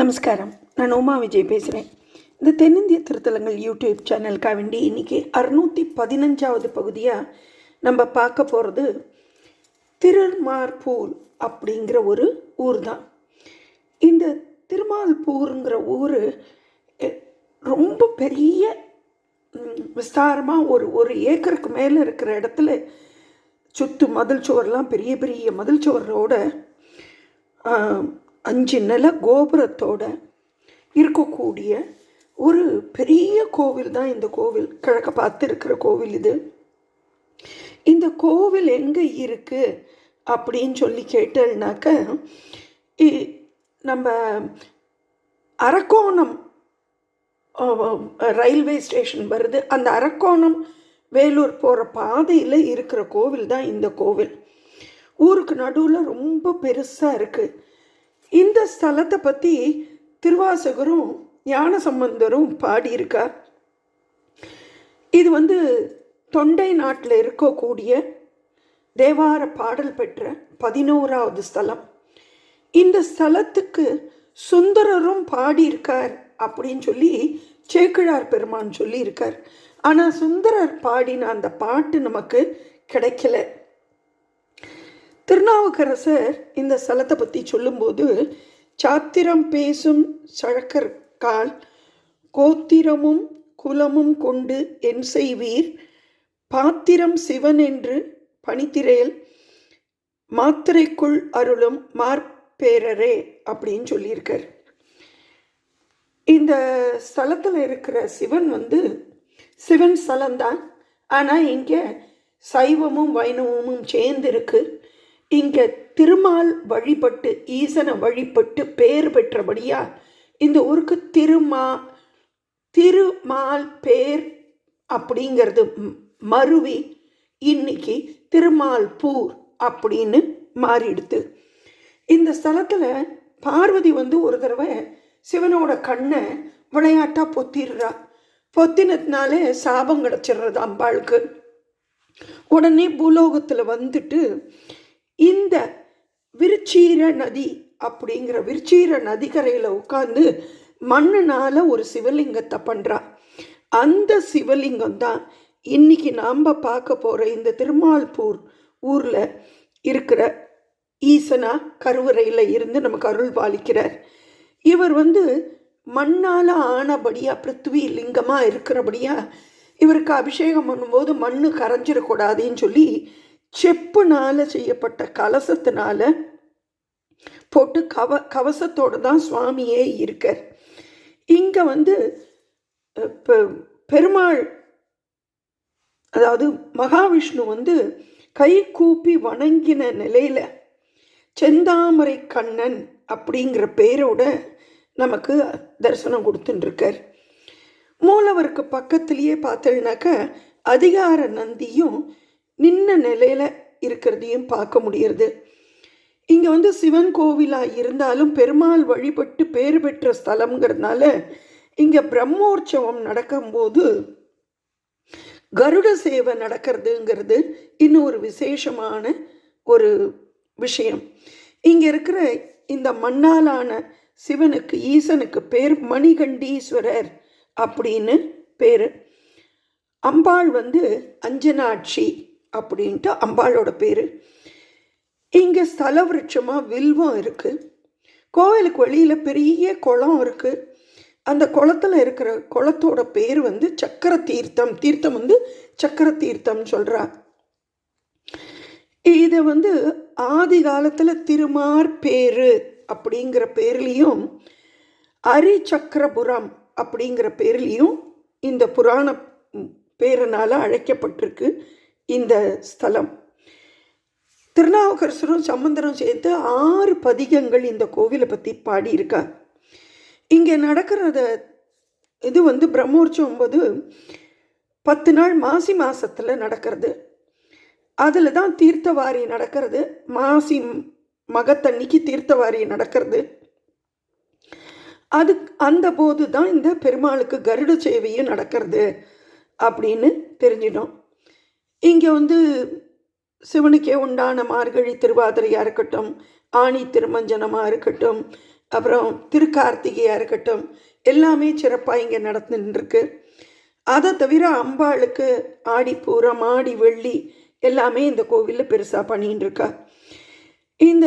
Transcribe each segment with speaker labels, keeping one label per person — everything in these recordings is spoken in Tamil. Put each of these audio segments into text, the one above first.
Speaker 1: நமஸ்காரம். நான் உமா விஜய் பேசுகிறேன் இந்த தென்னிந்திய திருத்தலங்கள் யூடியூப் சேனலுக்காக வேண்டி இன்றைக்கி அறுநூற்றி பதினஞ்சாவது பகுதியாக நம்ம பார்க்க போகிறது திருமார்பூர் அப்படிங்கிற ஒரு ஊர் தான் இந்த திருமால்பூருங்கிற ஊர் ரொம்ப பெரிய விஸ்தாரமாக ஒரு ஒரு ஏக்கருக்கு மேலே இருக்கிற இடத்துல சுத்து மதில் சுவர்லாம் பெரிய பெரிய மதில் சுவரோட அஞ்சு நில கோபுரத்தோட இருக்கக்கூடிய ஒரு பெரிய கோவில் தான் இந்த கோவில். கிழக்க பார்த்து இருக்கிற கோவில் இது. இந்த கோவில் எங்கே இருக்குது அப்படின்னு சொல்லி கேட்டேன்னாக்க இ- நம்ம அரக்கோணம் ரயில்வே ஸ்டேஷன் வருது. அந்த அரக்கோணம் வேலூர் போகிற பாதையில் இருக்கிற கோவில் தான் இந்த கோவில். ஊருக்கு நடுவில் ரொம்ப பெருசாக இருக்குது இந்த ஸ்தலத்தை பற்றி திருவாசகரும் ஞான சம்பந்தரும் பாடியிருக்கார். இது வந்து தொண்டை நாட்டில் இருக்கக்கூடிய தேவார பாடல் பெற்ற பதினோராவது ஸ்தலம். இந்த ஸ்தலத்துக்கு சுந்தரரும் பாடியிருக்கார் அப்படின்னு சொல்லி சேக்கிழார் பெருமான் சொல்லியிருக்கார். ஆனால் சுந்தரர் பாடின அந்த பாட்டு நமக்கு கிடைக்கல. திருநாவுக்கரசர் இந்த ஸ்தலத்தை பற்றி சொல்லும்போது சாத்திரம் பேசும் சழக்கர் கால் கோத்திரமும் குலமும் கொண்டு என் செய்வீர் பாத்திரம் சிவன் என்று பணித்திரையல் மாத்திரைக்குள் அருளும் மார்பேரரே அப்படின்னு சொல்லியிருக்கார். இந்த ஸ்தலத்தில் இருக்கிற சிவன் வந்து சிவன் ஸ்தலம்தான் ஆனால் இங்கே சைவமும் வைணவமும் சேர்ந்து இருக்குது இங்கே திருமால் வழிபட்டு ஈசனை வழிபட்டு பேர் பெற்றபடியா இந்த ஊருக்கு திருமா திருமால் பேர் அப்படிங்கிறது மருவி. இன்னைக்கு திருமால்பூர் அப்படின்னு மாறிடுது. இந்த ஸ்தலத்தில் பார்வதி வந்து ஒரு தடவை சிவனோட கண்ணை விளையாட்டாக பொத்திடுறா. பொத்தினதுனாலே சாபம் கிடச்சிடுறது அம்பாளுக்கு. உடனே பூலோகத்தில் வந்துட்டு இந்த விருச்சீர நதி அப்படிங்கிற விருச்சீர நதிக்கரையில் உட்காந்து மண்ணுனால ஒரு சிவலிங்கத்தை பண்ணுறா அந்த சிவலிங்கம் தான் இன்னைக்கு நாம் பார்க்க போகிற இந்த திருமால்பூர் ஊரில் இருக்கிற ஈசனா கருவறையில் இருந்து நமக்கு அருள் பாலிக்கிறார். இவர் வந்து மண்ணால் ஆனபடியாக பிருத்வி லிங்கமாக இருக்கிறபடியாக இவருக்கு அபிஷேகம் பண்ணும்போது மண்ணு கரைஞ்சிடக்கூடாதுன்னு சொல்லி செப்புனால செய்யப்பட்ட கலசத்தினால போட்டு கவ கவசத்தோடு தான் சுவாமியே இருக்கார். இங்கே வந்து பெருமாள் அதாவது மகாவிஷ்ணு வந்து கை கூப்பி வணங்கின நிலையில் செந்தாமரை கண்ணன் அப்படிங்கிற பேரோட நமக்கு தரிசனம் கொடுத்துட்டுருக்கார் மூலவருக்கு பக்கத்திலேயே பார்த்தோம்னாக்க அதிகார நந்தியும் நின்ன நிலையில் இருக்கிறதையும் பார்க்க முடியறது. இங்கே வந்து சிவன் கோவிலாக இருந்தாலும் பெருமாள் வழிபட்டு பேர் பெற்ற ஸ்தலம்ங்கிறதுனால இங்கே பிரம்மோற்சவம் நடக்கும்போது கருட சேவை நடக்கிறதுங்கிறது இன்னும் ஒரு விசேஷமான ஒரு விஷயம். இங்கே இருக்கிற இந்த மண்ணாலான சிவனுக்கு ஈசனுக்கு பேர் மணிகண்டீஸ்வரர் அப்படின்னு பேர். அம்பாள் வந்து அஞ்சனாட்சி. அப்படின்ட்டு அம்பாளோட பேர். இங்கே ஸ்தல விருட்சமாக வில்வம் இருக்குது கோவிலுக்கு வெளியில் பெரிய குளம் இருக்குது அந்த குளத்தில் இருக்கிற குளத்தோட பேர் வந்து சக்கர தீர்த்தம் தீர்த்தம் வந்து சக்கர தீர்த்தம்னு சொல்கிறா இதை வந்து ஆதி காலத்தில் திருமார்பேரு அப்படிங்கிற பேர்லேயும் அரிச்சக்கரபுரம் அப்படிங்கிற பேர்லேயும் இந்த புராண பேரனால் அழைக்கப்பட்டிருக்கு. இந்த ஸ்தலம். திருநாவுக்கரசரும் சம்பந்தரும் சேர்த்து ஆறு பதிகங்கள் இந்த கோவிலை பற்றி பாடியிருக்கார். இங்கே நடக்கிறத இது வந்து பிரம்மோற்சவம் போது பத்து நாள் மாசி மாதத்தில் நடக்கிறது. அதில் தான் தீர்த்தவாரி நடக்கிறது. மாசி மகத்தன்னைக்கு தீர்த்தவாரி நடக்கிறது. அது அந்த போது தான் இந்த பெருமாளுக்கு கருட சேவையும் நடக்கிறது அப்படின்னு தெரிஞ்சிடும். இங்கே வந்து சிவனுக்கே உண்டான மார்கழி திருவாதிரையாக இருக்கட்டும் ஆணி திருமஞ்சனமாக இருக்கட்டும் அப்புறம் திருக்கார்த்திகையாக இருக்கட்டும் எல்லாமே சிறப்பாக இங்கே நடந்துட்டுருக்கு. அதை தவிர அம்பாளுக்கு ஆடிப்பூரம் ஆடி வெள்ளி எல்லாமே இந்த கோவிலில் பெருசாக பண்ணின்னு இருக்கா இந்த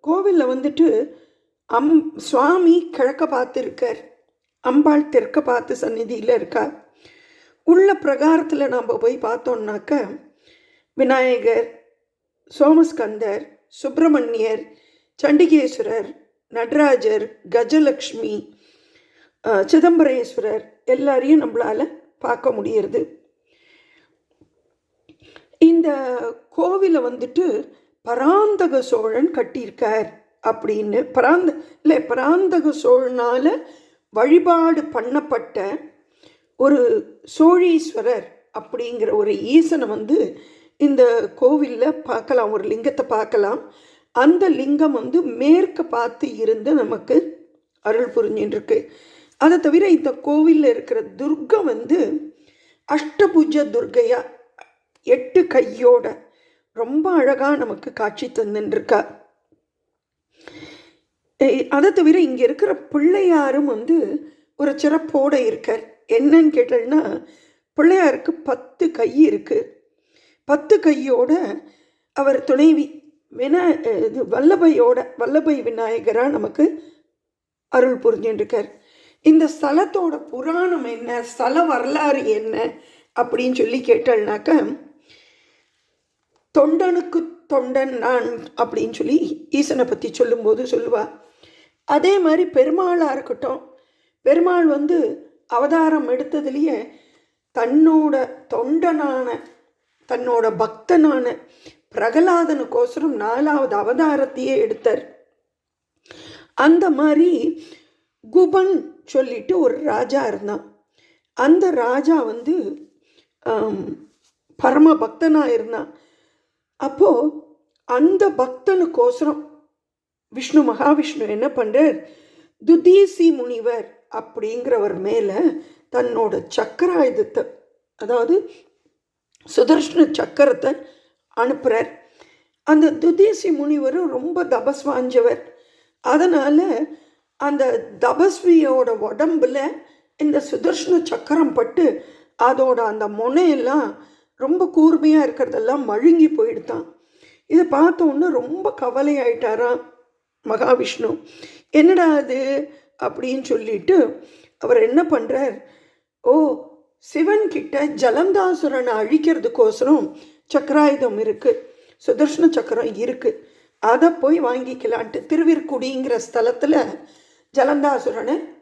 Speaker 1: கோவிலில் வந்துட்டு அம் சுவாமி கிழக்க பார்த்து இருக்கார் அம்பாள் தெற்க பார்த்து சந்நிதியில் இருக்கா. உள்ள பிரகாரத்தில் நாம் போய் பார்த்தோம்னாக்க விநாயகர் சோமஸ்கந்தர் சுப்பிரமணியர் சண்டிகேஸ்வரர் நடராஜர் கஜலக்ஷ்மி சிதம்பரேஸ்வரர் எல்லாரையும் நம்மளால் பார்க்க முடியறது. இந்த கோவிலை வந்துட்டு பராந்தக சோழன் கட்டியிருக்கார் அப்படின்னு பராந்த இல்லை பராந்தக சோழனால் வழிபாடு பண்ணப்பட்ட ஒரு சோழீஸ்வரர் அப்படிங்கிற ஒரு ஈசனை வந்து இந்த கோவிலில் பார்க்கலாம் ஒரு லிங்கத்தை பார்க்கலாம். அந்த லிங்கம் வந்து மேற்க பார்த்து இருந்து நமக்கு அருள் புரிஞ்சுட்டு இருக்கு அதை தவிர இந்த கோவிலில் இருக்கிற துர்க்கம் வந்து அஷ்டபுஜ துர்கையா எட்டு கையோட ரொம்ப அழகாக நமக்கு காட்சி தந்துட்டுருக்கா அதை தவிர இங்கே இருக்கிற பிள்ளையாரும் வந்து ஒரு சிறப்போடு இருக்கார். என்னன்னு கேட்டேன்னா பிள்ளையாருக்கு பத்து கை இருக்குது பத்து கையோட அவர் துணைவி வினா இது வல்லபையோட வல்லபை விநாயகராக நமக்கு அருள் புரிஞ்சுட்டுருக்கார் இந்த ஸ்தலத்தோட புராணம் என்ன ஸ்தல வரலாறு என்ன அப்படின்னு சொல்லி கேட்டால்னாக்க தொண்டனுக்கு தொண்டன் நான் அப்படின்னு சொல்லி ஈசனை பற்றி சொல்லும்போது சொல்லுவா. அதே மாதிரி பெருமாளாக இருக்கட்டும் பெருமாள் வந்து அவதாரம் எடுத்ததுலேயே தன்னோட தொண்டனான தன்னோட பக்தனான பிரகலாதனுக்கோசரம் நாலாவது அவதாரத்தையே எடுத்தார். அந்த மாதிரி குபன் சொல்லிட்டு ஒரு ராஜா இருந்தான். அந்த ராஜா வந்து பரம பக்தனாக இருந்தான். அப்போது அந்த பக்தனுக்கோசரம் விஷ்ணு மகாவிஷ்ணு என்ன பண்ணுறார் துதீசி முனிவர் அப்படிங்கிறவர் மேலே தன்னோட சக்கராயுதத்தை அதாவது சுதர்ஷ்ண சக்கரத்தை அனுப்புகிறார் அந்த துதேசி முனிவரும் ரொம்ப தபஸ் வாஞ்சவர். அதனால் அந்த தபஸ்வியோட உடம்புல இந்த சுதர்ஷ்ண சக்கரம் பட்டு அதோட அந்த முனையெல்லாம் ரொம்ப கூர்மையாக இருக்கிறதெல்லாம் மழுங்கி போயிடுதான். இதை பார்த்தோன்னே ரொம்ப கவலையாயிட்டாராம் மகாவிஷ்ணு. என்னடா அது? அப்படின்னு சொல்லிட்டு அவர் என்ன பண்ணுறார் ஓ சிவன் கிட்ட ஜலந்தாசுரனை அழிக்கிறதுக்கோசரம் சக்கராயுதம் இருக்குது சுதர்ஷன சக்கரம் இருக்குது அதை போய் வாங்கிக்கலான்ட்டு திருவிற்குடிங்கிற ஸ்தலத்தில் ஜலந்தாசுரனை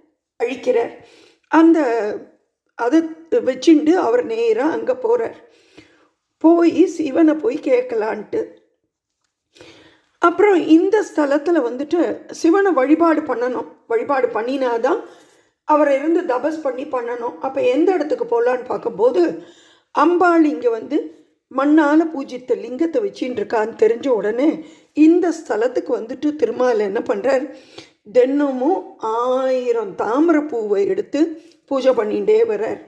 Speaker 1: அழிக்கிறார். அந்த அதை வச்சுண்டு அவர் நேராக அங்கே போகிறார் போய் சிவனை போய் கேட்கலான்ட்டு அப்புறம் இந்த ஸ்தலத்தில் வந்துட்டு சிவனை வழிபாடு பண்ணணும். வழிபாடு பண்ணினாதான் அவரை இருந்து தபஸ் பண்ணி பண்ணணும். அப்போ எந்த இடத்துக்கு போகலான்னு பார்க்கும்போது அம்பாள் இங்கே வந்து மண்ணால் பூஜித்த லிங்கத்தை வச்சின்னு இருக்கான்னு தெரிஞ்ச உடனே இந்த ஸ்தலத்துக்கு வந்துட்டு திருமால் என்ன பண்ணுறார் தினமும் ஆயிரம் தாமரை பூவை எடுத்து பூஜை பண்ணிகிட்டே வர்றார்.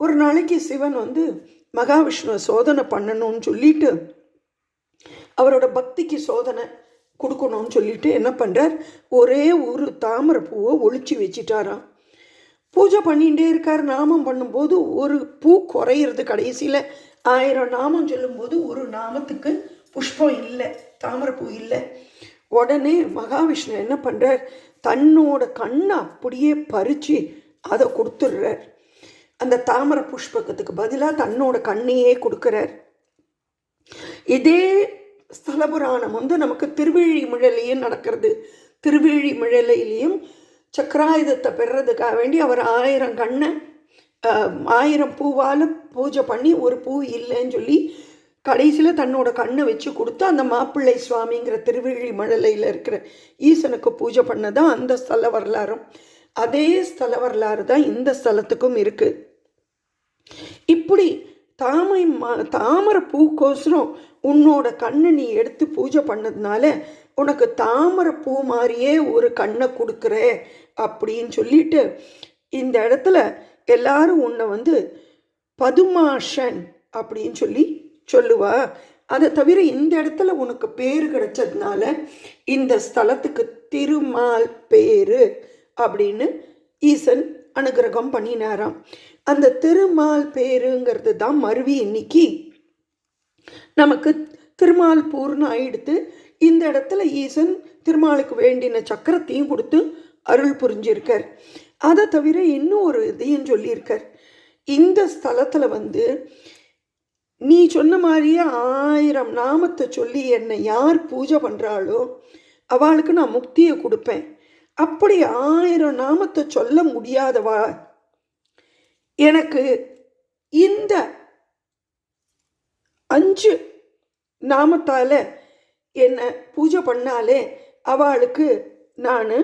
Speaker 1: ஒரு நாளைக்கு சிவன் வந்து மகாவிஷ்ணுவை சோதனை பண்ணணும்னு சொல்லிட்டு அவரோட பக்திக்கு சோதனை கொடுக்கணும்னு சொல்லிட்டு என்ன பண்ணுறார் ஒரே ஒரு தாமரை பூவை ஒழிச்சு வச்சிட்டாராம். பூஜை பண்ணிகிட்டே இருக்கார். நாமம் பண்ணும்போது ஒரு பூ குறையிறது கடைசியில் ஆயிரம் நாமம் சொல்லும்போது ஒரு நாமத்துக்கு புஷ்பம் இல்லை தாமரைப்பூ இல்லை. உடனே மகாவிஷ்ணு என்ன பண்ணுறார் தன்னோட கண்ணை அப்படியே பறித்து அதை கொடுத்துடுறார். அந்த தாமரை புஷ்பகத்துக்கு பதிலாக தன்னோட கண்ணையே கொடுக்குறார். இதே ஸ்தல புராணம் வந்து நமக்கு திருவிழிமிழலையும் நடக்கிறது. திருவிழிமிழலையிலையும் சக்கராயுதத்தை பெறுறதுக்காக வேண்டி அவர் ஆயிரம் கண்ணை ஆயிரம் பூவால் பூஜை பண்ணி ஒரு பூ இல்லைன்னு சொல்லி கடைசியில் தன்னோட கண்ணை வச்சு கொடுத்து அந்த மாப்பிள்ளை சுவாமிங்கிற திருவிழிமழலையில் இருக்கிற ஈசனுக்கு பூஜை பண்ணதான் அந்த ஸ்தல வரலாறும். அதே ஸ்தல வரலாறு தான் இந்த ஸ்தலத்துக்கும் இருக்குது இப்படி தாமை மா தாமரை பூக்கோசரம் உன்னோட கண்ணை நீ எடுத்து பூஜை பண்ணதுனால உனக்கு தாமரை பூ மாதிரியே ஒரு கண்ணை கொடுக்குற அப்படின்னு சொல்லிட்டு இந்த இடத்துல எல்லாரும் உன்னை வந்து பதுமாஷன் அப்படின்னு சொல்லி சொல்லுவா. அதை தவிர இந்த இடத்துல உனக்கு பேர் கிடைச்சதுனால இந்த ஸ்தலத்துக்கு திருமால் பேரு அப்படின்னு ஈசன் அனுகிரகம் பண்ணினாராம். அந்த திருமால் பேருங்கிறது தான் மருவி இன்னைக்கு. நமக்கு திருமால் பூர்ணம் ஆயிடுத்து இந்த இடத்துல ஈசன் திருமாலுக்கு வேண்டின சக்கரத்தையும் கொடுத்து அருள் புரிஞ்சிருக்கார். அதை தவிர இன்னும் ஒரு இதையும் சொல்லியிருக்கார். இந்த ஸ்தலத்தில் வந்து நீ சொன்ன மாதிரியே ஆயிரம் நாமத்தை சொல்லி என்னை யார் பூஜை பண்ணுறாளோ அவளுக்கு நான் முக்தியை கொடுப்பேன். அப்படி ஆயிரம் நாமத்தை சொல்ல முடியாதவா? எனக்கு இந்த அஞ்சு நாமத்தால் என்னை பூஜை பண்ணாலே அவளுக்கு நான்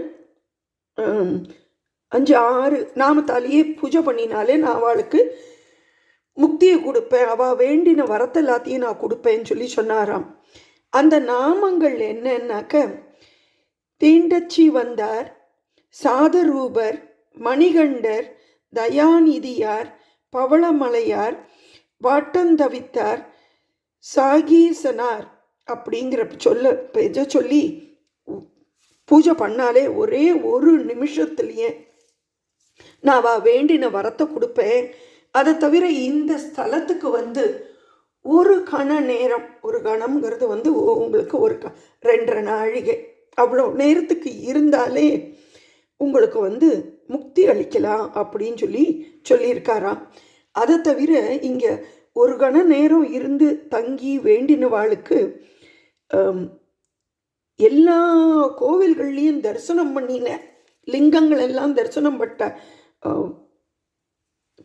Speaker 1: அஞ்சு ஆறு நாமத்தாலேயே பூஜை பண்ணினாலே நான் அவளுக்கு முக்தியை கொடுப்பேன். அவள் வேண்டின வரத்தை எல்லாத்தையும் நான் கொடுப்பேன்னு சொல்லி சொன்னாராம். அந்த நாமங்கள் என்னன்னாக்க தீண்டச்சி வந்தார் சாதரூபர் மணிகண்டர் தயாநிதியார் பவளமலையார் வாட்டந்தவித்தார் சாகீசனார் அப்படிங்கிற சொல்ல இதை சொல்லி பூஜை பண்ணாலே ஒரே ஒரு நிமிஷத்துலேயே நான் வா வேண்டின வரத்தை கொடுப்பேன். அதை தவிர இந்த ஸ்தலத்துக்கு வந்து ஒரு கண நேரம் ஒரு கணம்ங்கிறது வந்து உங்களுக்கு ஒரு க ரெண்டரை நாழிகை. அவ்வளோ நேரத்துக்கு இருந்தாலே உங்களுக்கு வந்து முக்தி அளிக்கலாம் அப்படின்னு சொல்லி சொல்லியிருக்காராம். அதை தவிர இங்கே ஒரு கண நேரம் இருந்து தங்கி வேண்டினவாளுக்கு எல்லா கோவில்கள்லேயும் தரிசனம் பண்ணின லிங்கங்கள் எல்லாம் தரிசனம் பட்ட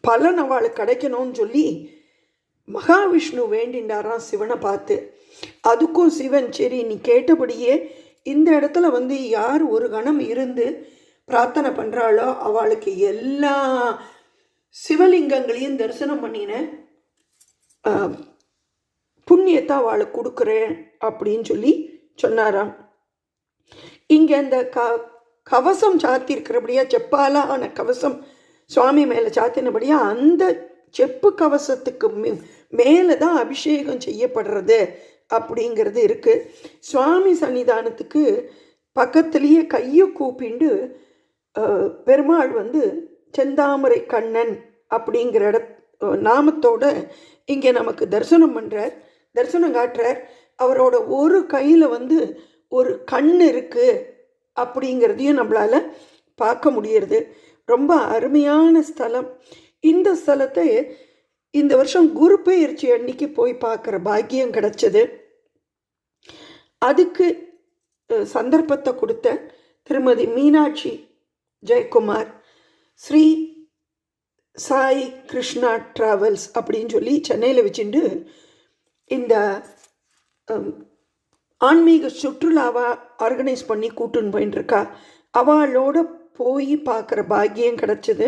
Speaker 1: பலன் அவளுக்கு கிடைக்கணும்னு சொல்லி மகாவிஷ்ணு வேண்டின்றாராம் சிவனை பார்த்து. அதுக்கும் சிவன் சரி நீ கேட்டபடியே இந்த இடத்துல வந்து யார் ஒரு கணம் இருந்து பிரார்த்தனை பண்ணுறாளோ அவளுக்கு எல்லா சிவலிங்கங்களையும் தரிசனம் பண்ணினேன் புண்ணியத்தை அவளுக்கு கொடுக்குறேன் அப்படின்னு சொல்லி சொன்னாராம். இங்கே அந்த க கவசம் சாத்திருக்கிறபடியா செப்பால ஆன கவசம் சுவாமி மேலே சாத்தினபடியா அந்த செப்பு கவசத்துக்கு மே மேலே தான் அபிஷேகம் செய்யப்படுறது அப்படிங்கிறது இருக்குது சுவாமி சன்னிதானத்துக்கு பக்கத்துலேயே கையை கூப்பிண்டு பெருமாள் வந்து செந்தாமரை கண்ணன் அப்படிங்கிற இட நாமத்தோட இங்கே நமக்கு தரிசனம் பண்ணுறார் தரிசனம் காட்டுறார். அவரோட ஒரு கையில் வந்து ஒரு கண் இருக்குது அப்படிங்கிறதையும் நம்மளால் பார்க்க முடியறது. ரொம்ப அருமையான ஸ்தலம். இந்த ஸ்தலத்தை இந்த வருஷம் குரு பெயர்ச்சி அன்னைக்கு போய் பார்க்குற பாக்கியம் கிடச்சது. அதுக்கு சந்தர்ப்பத்தை கொடுத்த திருமதி மீனாட்சி ஜெயக்குமார். ஸ்ரீ சாய் கிருஷ்ணா ட்ராவல்ஸ் அப்படின்னு சொல்லி சென்னையில் வச்சுட்டு இந்த ஆன்மீக சுற்றுலாவாக ஆர்கனைஸ் பண்ணி கூட்டுன்னு போயின்ட்டுருக்கா அவளோட போய் பார்க்குற பாக்கியம் கிடச்சிது.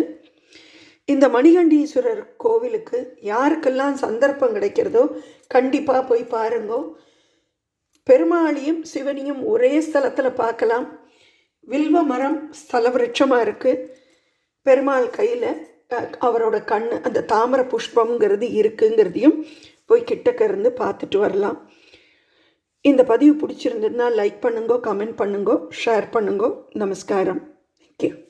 Speaker 1: இந்த மணிகண்டீஸ்வரர் கோவிலுக்கு யாருக்கெல்லாம் சந்தர்ப்பம் கிடைக்கிறதோ கண்டிப்பாக போய் பாருங்கோ. பெருமாளையும் சிவனையும் ஒரே ஸ்தலத்தில் பார்க்கலாம். வில்வ மரம் ஸ்தல விருட்சமாக இருக்குது பெருமாள் கையில் அவரோட கண் அந்த தாமரை புஷ்பங்கிறது இருக்குங்கிறதையும் போய் கிட்டக்க இருந்து பார்த்துட்டு வரலாம். இந்த பதிவு பிடிச்சிருந்ததுன்னா லைக் பண்ணுங்கோ கமெண்ட் பண்ணுங்கோ ஷேர் பண்ணுங்கோ. நமஸ்காரம். தேங்க்யூ